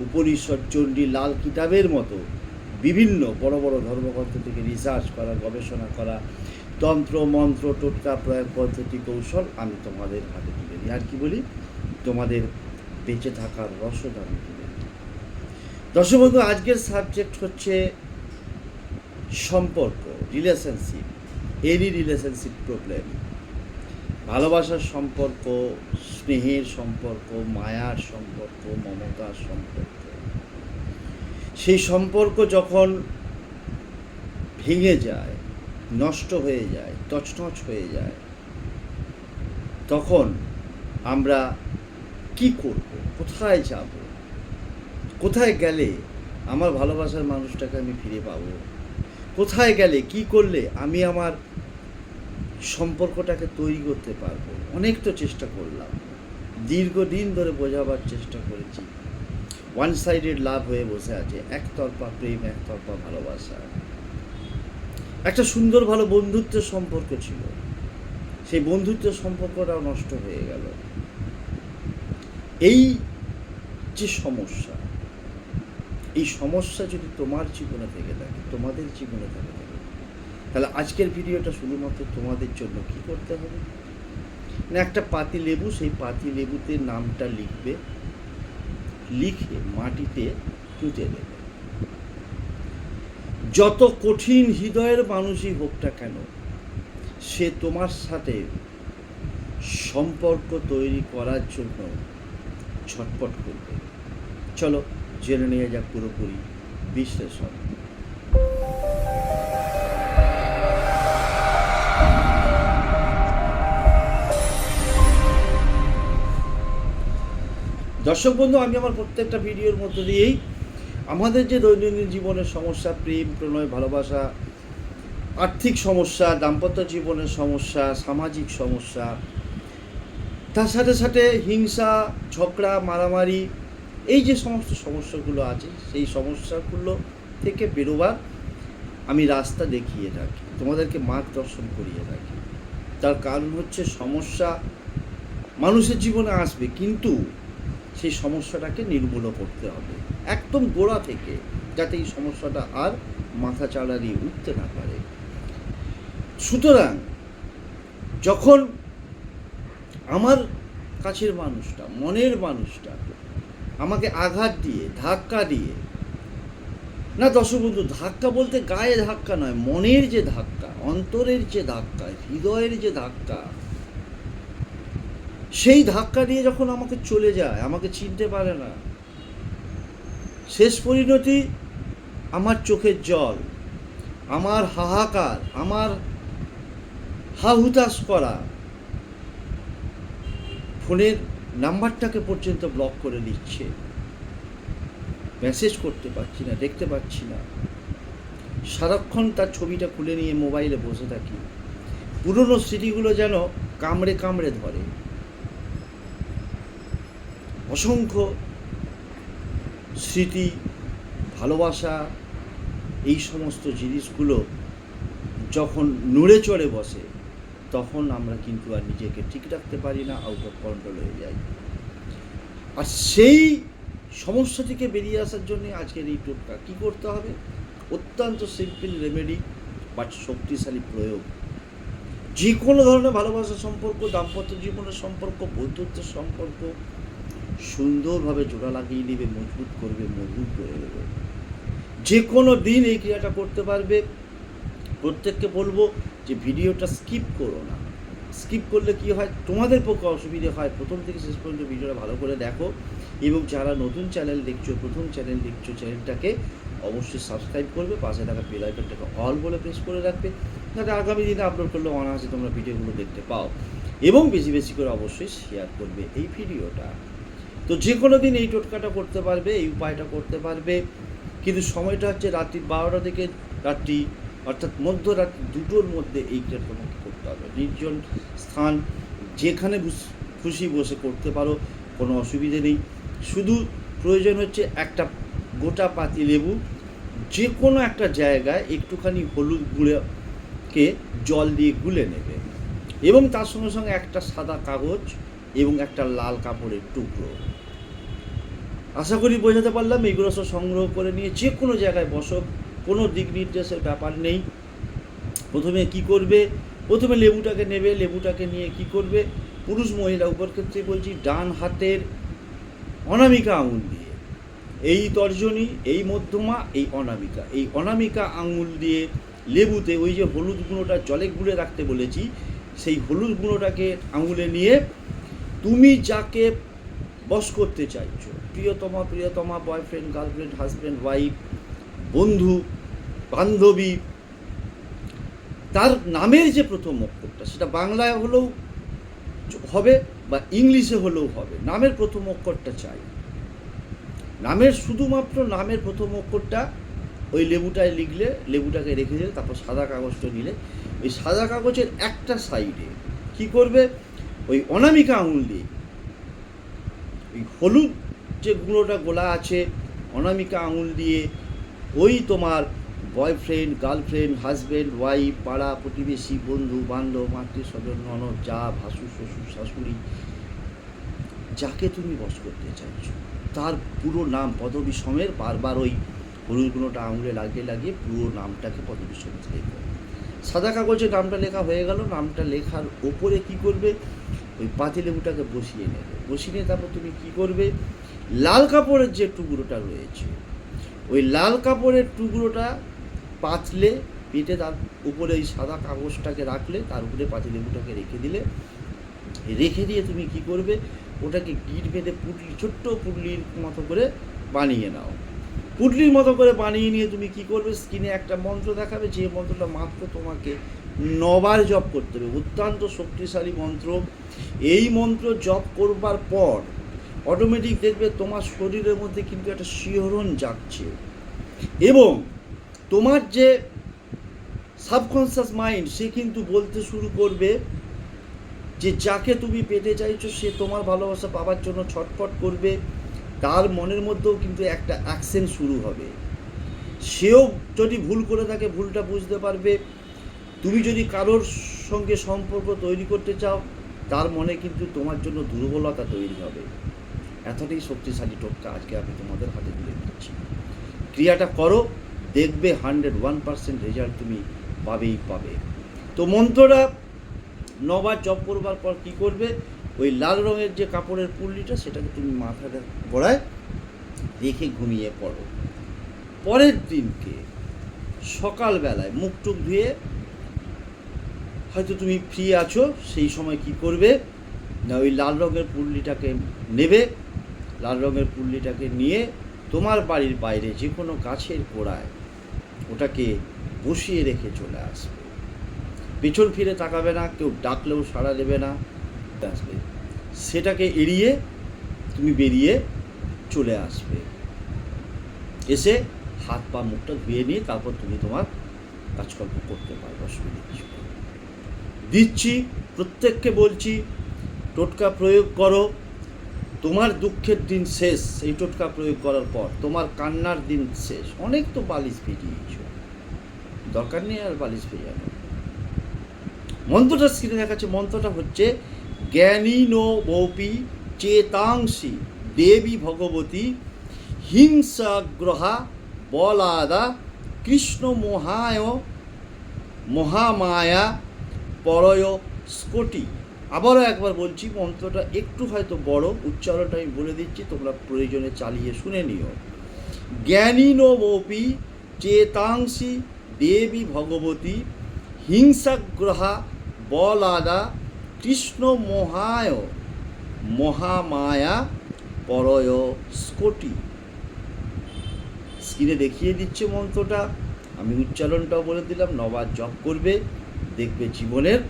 উপনিষদ চণ্ডী লাল কিতাবের মতো বিভিন্ন বড় বড় ধর্মগ্রন্থ থেকে রিসার্চ করা, গবেষণা করা, তন্ত্র, মন্ত্র, টোটকা প্রয়োগ পদ্ধতি, কৌশল আমি তোমাদের হাতে তুলে দিই। আর কি বলি? তোমাদের বেঁচে থাকার রসদ আমি তুলে দর্শক বন্ধু আজকের সাবজেক্ট হচ্ছে সম্পর্ক রিলেশনশিপ এনি রিলেশনশিপ প্রবলেম ভালোবাসার সম্পর্ক, স্নেহের সম্পর্ক, মায়ার সম্পর্ক, মমতার সম্পর্ক। সেই সম্পর্ক যখন ভেঙে যায়, নষ্ট হয়ে যায়, তছনছ হয়ে যায়, তখন আমরা কি করব? কোথায় যাব? কোথায় গেলে আমার ভালোবাসার মানুষটাকে আমি ফিরে পাবো? কোথায় গেলে, কি করলে আমি আমার সম্পর্কটাকে তৈরি করতে পারব। অনেক তো চেষ্টা করলাম। দীর্ঘদিন ধরে বোঝাবার চেষ্টা করেছি। ওয়ান সাইডেড লাভ হয়ে বসে আছে, একতরফা প্রেম, একতরফা ভালোবাসা। একটা সুন্দর, ভালো বন্ধুত্বের সম্পর্ক ছিল। সেই বন্ধুত্বের সম্পর্কটাও নষ্ট হয়ে গেল। এই যে সমস্যা, এই সমস্যা যদি তোমার জীবনে থেকে থাকে, তোমাদের জীবনে থেকে থাকে তাহলে আজকের ভিডিওটা শুধুমাত্র তোমাদের জন্য কি করতে হবে? না, একটা পাতি লেবু, সেই পাতি লেবুতে নামটা লিখবে। লিখে মাটিতে পুঁতে দেবে। যত কঠিন হৃদয়ের মানুষই হোক না কেন, সে তোমার সাথে সম্পর্ক তৈরি করার জন্য ছটপট করবে। চলো, জেনে নিয়ে যাক পুরোপুরি বিশ্লেষণ। দর্শক বন্ধু, আমি আমার প্রত্যেকটা ভিডিওর মধ্যে দিয়েই আমাদের যে দৈনন্দিন জীবনের সমস্যা, প্রেম প্রণয় ভালোবাসা, আর্থিক সমস্যা, দাম্পত্য জীবনের সমস্যা, সামাজিক সমস্যা, তার সাথে সাথে হিংসা, ঝগড়া, মারামারি, এই যে সমস্ত সমস্যাগুলো আছে, সেই সমস্যাগুলো থেকে বেরোবার আমি রাস্তা দেখিয়ে থাকি, তোমাদেরকে মার্গদর্শন করিয়ে থাকি। তার কারণ হচ্ছে সমস্যা মানুষের জীবনে আসবে, কিন্তু সেই সমস্যাটাকে নির্মূল করতে হবে। একদম গোড়া থেকে, যাতে এই সমস্যাটা আর মাথা চাড়া দিয়ে উঠতে না পারে। সুতরাং, যখন আমার কাছের মানুষটা, মনের মানুষটা আমাকে আঘাত দিয়ে, ধাক্কা দিয়ে, না দর্শকবন্ধু, ধাক্কা বলতে গায়ে ধাক্কা নয়, মনের যে ধাক্কা, অন্তরের যে ধাক্কা, হৃদয়ের যে ধাক্কা সেই ধাক্কা দিয়ে যখন আমাকে চলে যায়, আমাকে চিনতে পারে না, শেষ পরিণতি আমার চোখের জল, আমার হাহাকার, আমার হাহুতাশ করা। ফোনের নাম্বারটাকে পর্যন্ত ব্লক করে দিচ্ছে মেসেজ করতে পারছি না, দেখতে পাচ্ছি না। সারাক্ষণ তার ছবিটা খুলে নিয়ে মোবাইলে বসে থাকি। পুরনো স্মৃতিগুলো যেন কামড়ে কামড়ে ধরে। অসংখ্য স্মৃতি, ভালোবাসা, এই সমস্ত জিনিসগুলো যখন নড়ে চড়ে বসে, তখন আমরা কিন্তু আর নিজেকে ঠিক রাখতে পারি না আউট অফ কন্ট্রোল হয়ে যাই। আর সেই সমস্যা থেকে বেরিয়ে আসার জন্য আজকের এই টোটকা কী করতে হবে? অত্যন্ত সিম্পল রেমেডি বা শক্তিশালী প্রয়োগ। যে কোনো ধরনের ভালোবাসার সম্পর্ক, দাম্পত্য জীবনের সম্পর্ক, বন্ধুত্বের সম্পর্ক সুন্দরভাবে জোড়া লাগিয়ে নেবে মজবুত করবে, মজবুত করে দেবে। যে কোনো দিন এই ক্রিয়াটা করতে পারবে। প্রত্যেককে বলব যে ভিডিওটা স্কিপ করো না। স্কিপ করলে কি হয়? তোমাদের পক্ষে অসুবিধে হয়। প্রথম থেকে শেষ পর্যন্ত ভিডিওটা ভালো করে দেখো। এবং যারা নতুন চ্যানেল দেখছ, প্রথম চ্যানেল দেখছ চ্যানেলটাকে অবশ্যই সাবস্ক্রাইব করবে। পাশে থাকা বেল আইকনটাকে অল বলে প্রেস করে রাখবে। যাতে আগামী দিনে আপলোড করলে অনায়াসে তোমরা ভিডিওগুলো দেখতে পাও। এবং বেশি বেশি করে অবশ্যই শেয়ার করবে এই ভিডিওটা। তো যে কোনো দিন এই টোটকাটা করতে পারবে, এই উপায়টা করতে পারবে। কিন্তু সময়টা হচ্ছে রাত্রি বারোটা থেকে রাত্রি, অর্থাৎ মধ্যরাত্রি দুটোর মধ্যে এইটা তোমাকে করতে হবে। নির্জন স্থান যেখানে খুশি বসে করতে পারো, কোনো অসুবিধে নেই। শুধু প্রয়োজন হচ্ছে একটা গোটা পাতি লেবু যে কোনো একটা জায়গায় একটুখানি হলুদ গুঁড়োকে জল দিয়ে গুলে নেবে। এবং তার সঙ্গে সঙ্গে একটা সাদা কাগজ এবং একটা লাল কাপড়ের টুকরো। আশা করি বোঝাতে পারলাম এইগুলো সব সংগ্রহ করে নিয়ে যে কোনো জায়গায় বসো কোনো দিক নির্দেশের ব্যাপার নেই। প্রথমে কি করবে? প্রথমে লেবুটাকে নেবে, লেবুটাকে নিয়ে কি করবে? পুরুষ মহিলা উপর ক্ষেত্রে বলছি, ডান হাতের অনামিকা আঙুল দিয়ে। এই তর্জনী, এই মধ্যমা, এই অনামিকা। এই অনামিকা আঙুল দিয়ে লেবুতে ওই যে হলুদ গুঁড়োটা জলে গুলে রাখতে বলেছি, সেই হলুদ গুঁড়োটাকে আঙুলে নিয়ে তুমি যাকে বস করতে চাইছো প্রিয়তমা প্রিয়তমা বয়ফ্রেন্ড গার্লফ্রেন্ড হাজব্যান্ড ওয়াইফ বন্ধু, বান্ধবী, তার নামের যে প্রথম অক্ষরটা, সেটা বাংলায় হলেও হবে বা ইংলিশে হলেও হবে। নামের প্রথম অক্ষরটা চাই। নামের শুধুমাত্র নামের প্রথম অক্ষরটা ওই লেবুটায় লিখলে, লেবুটাকে রেখে দিলে, তারপর সাদা কাগজটা নিলে, ওই সাদা কাগজের একটা সাইডে কি করবে? ওই অনামিকা আঙুল দিয়ে, ওই হলুদ যে গুঁড়োটা গোলা আছে, অনামিকা আঙুল দিয়ে, ওই তোমার বয়ফ্রেন্ড গার্লফ্রেন্ড হাজব্যান্ড ওয়াইফ পাড়া, প্রতিবেশী, বন্ধু, বান্ধব, আত্মীয় স্বজন, ননদ, যা, ভাসুর, শ্বশুর, শাশুড়ি, যাকে তুমি বস করতে চাইছো। তার পুরো নাম পদবী সমের বারবার ওই হলুদ গুঁড়োটা আঙুলে লাগিয়ে লাগিয়ে পুরো নামটাকে পদবী সমেত লিখবে সাদা কাগজে নামটা লেখা হয়ে গেল। নামটা লেখার ওপরে কি করবে? ওই পাতিলেবুটাকে বসিয়ে নেবে। বসিয়ে নিয়ে তারপর তুমি কি করবে? লাল কাপড়ের যে টুকরোটা রয়েছে, ওই লাল কাপড়ের টুকরোটা পাতলে পেটে তার উপরে ওই সাদা কাগজটাকে রাখলে, তার উপরে পাতিলেবুটাকে রেখে দিলে, রেখে দিয়ে তুমি কি করবে, ওটাকে গিট বেঁধে পুটলি, ছোট্ট পুটলির মতো করে বানিয়ে নাও। পুটলির মতো করে বানিয়ে নিয়ে তুমি কি করবে স্কিনে একটা মন্ত্র দেখাবে, যে মন্ত্রটা মাত্র তোমাকে নবার জপ করতে হবে। অত্যন্ত শক্তিশালী মন্ত্র। এই মন্ত্র জপ করবার পর অটোমেটিক দেখবে তোমার শরীরের মধ্যে কিন্তু একটা শিহরণ জাগছে। এবং তোমার যে সাবকনসিয়াস মাইন্ড সে কিন্তু বলতে শুরু করবে যে, যাকে তুমি পেতে চাইছো, সে তোমার ভালোবাসা পাওয়ার জন্য ছটফট করবে। তার মনের মধ্যেও কিন্তু একটা অ্যাকশন শুরু হবে। সেও যদি ভুল করে থাকে, ভুলটা বুঝতে পারবে। তুমি যদি কারোর সঙ্গে সম্পর্ক তৈরি করতে চাও, তার মনে কিন্তু তোমার জন্য দুর্বলতা তৈরি হবে। এতটাই শক্তিশালী টোটকা আজকে আমি তোমাদের হাতে তুলে দিচ্ছি। ক্রিয়াটা করো, দেখবে হান্ড্রেড ওয়ান পার্সেন্ট রেজাল্ট তুমি পাবেই পাবে। তো মন্ত্রটা নবার জপ করবার পর কী করবে? ওই লাল রঙের যে কাপড়ের পুল্লিটা সেটাকে তুমি মাথাটা গড়ায় রেখে ঘুমিয়ে পড়ো। পরের দিনকে সকালবেলায় মুখ টুক ধুয়ে হয়তো তুমি ফ্রি আছো, সেই সময় কি করবে? না, ওই লাল রঙের পুল্লিটাকে নেবে লাল রঙের পুল্লিটাকে নিয়ে তোমার বাড়ির বাইরে যে কোনো গাছের গোড়ায় ওটাকে বসিয়ে রেখে চলে আসবে। পেছন ফিরে তাকাবে না, কেউ ডাকলেও সাড়া দেবে না। আসবে। সেটাকে এড়িয়ে তুমি বেরিয়ে চলে আসবে। এসে হাত পা মুখটা ধুয়ে নিয়ে তারপর তুমি তোমার কাজকর্ম করতে পারবে, অসুবিধা কিছু। দিচ্ছি, প্রত্যেককে বলছি, টোটকা প্রয়োগ করো। তোমার দুঃখের দিন শেষ এই টোটকা প্রয়োগ করার পর তোমার কান্নার দিন শেষ। অনেক তো বালিশ ভিজিয়েছ দরকার নেই আর বালিশ ভেজানো মন্ত্রটা স্ক্রিনে দেখাচ্ছে, মন্ত্রটা হচ্ছে, জ্ঞানী নো বৌপি চেতাংশী দেবী ভগবতী হিংসাগ্রহা বলাদা কৃষ্ণ মহায় মহামায়া পরয় স্কটি। আবারও একবার বলছি, মন্ত্রটা একটু হয়তো বড়, উচ্চারণটা আমি বলে দিচ্ছি, তোমরা প্রয়োজনে চালিয়ে শুনে নিও। জ্ঞানীনমপি চেতাংশী দেবী ভগবতী হিংসাগ্রহা বলাদা কৃষ্ণ মহায় মহামায়া পরয় স্কটি। স্ক্রিনে দেখিয়ে দিচ্ছে মন্ত্রটা, আমি উচ্চারণটাও বলে দিলাম নবার জপ করবে, দেখবে জীবনের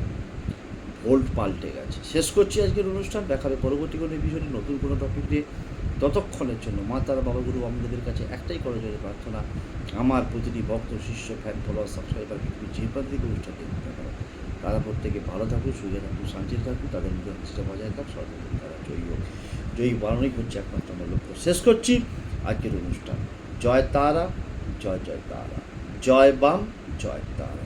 ভোল্ট পাল্টে গেছে। শেষ করছি আজকের অনুষ্ঠান, দেখাবে পরবর্তী কোনো বিষয়ে নতুন কোনো টপিক দিয়ে ততক্ষণের জন্য মা তারা বাবা গুরু আমাদের কাছে একটাই করে জন্য প্রার্থনা, আমার প্রতিটি ভক্ত, শিষ্য ফ্যান ফলোয়ার সাবস্ক্রাইবার পৃথিবীর যে প্রান্তে থেকে অনুষ্ঠান দেখতে পারো তারা প্রত্যেকে ভালো থাকুক, সুখে থাকুক, শান্তিতে থাকুক, তাদের মধ্যে হাসিটা বজায় থাক সর্বদিন তারা জয়ী হোক। জয়ী বানানোই হচ্ছে একমাত্র আমার লক্ষ্য। শেষ করছি আজকের অনুষ্ঠান। জয় তারা, জয় জয় তারা। জয় বাম, জয় তারা।